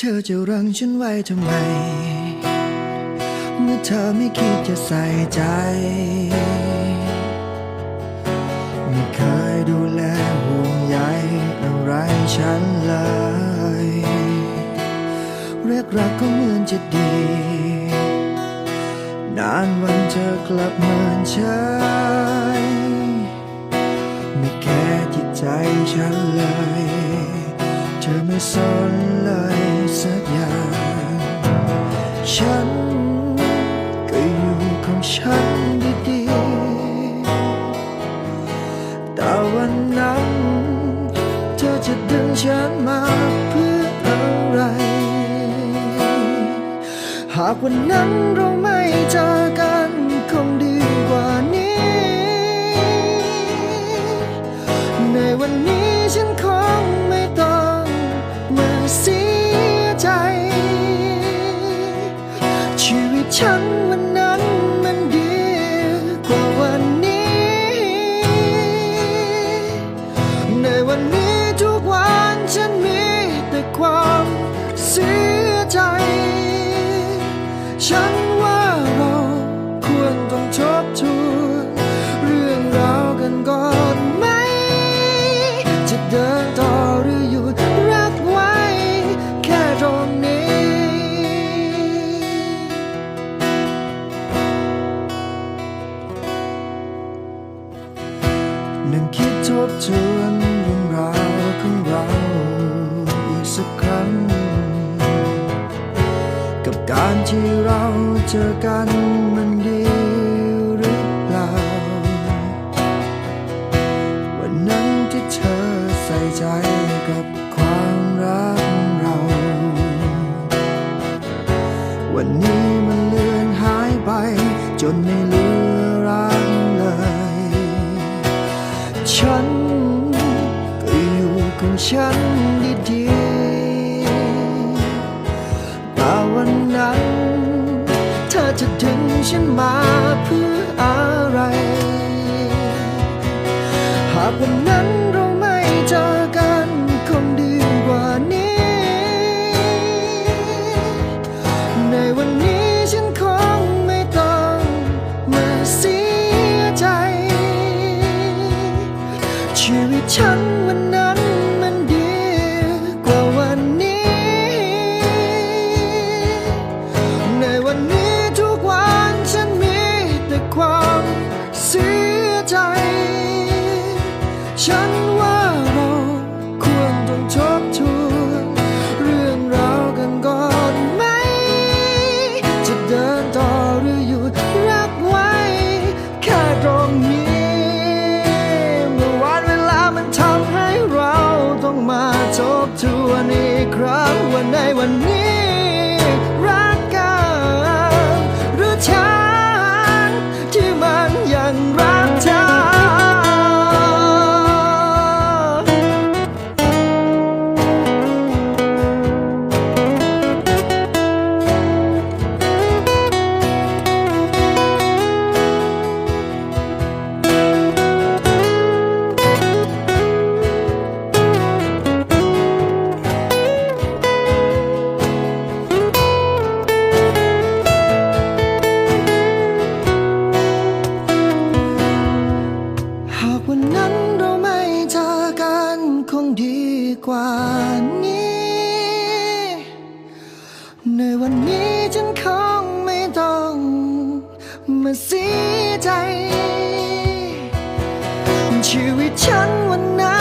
เธอจะรังฉันไว้ทำไม เมื่อเธอไม่คิดจะใส่ใจ ไม่เคยดูแลห่วงใยอะไรฉันเลย เรียกรักก็เหมือนจะดี นานวันเธอกลับเมินเฉยไม่แค่จิตใจฉันเลย เธอไม่สน จะดึงฉันมาเพื่ออะไร หากวันนั้นเราไม่เจอกัน ฉันว่าเราควรต้องทบทวนเรื่องราวกันก่อนไหม จะเดินต่อหรือหยุดรักไว้ แค่ตรงนี้ นั่งคิดทบทวน ที่เราเจอกันมันดีหรือเปล่า วันนั้นที่เธอใส่ใจกับความรักเรา วันนี้มันเลือนหายไป จนไม่เหลือรักเลย ฉันก็อยู่ของฉันดี จะดึงฉันมาเพื่ออะไร หากวันนั้น ในวันนี้ วันนั้นเราไม่เจอกันคงดีกว่านี้ ในวันนี้ฉันคงไม่ต้องมาเสียใจ ชีวิตฉันวันนั้น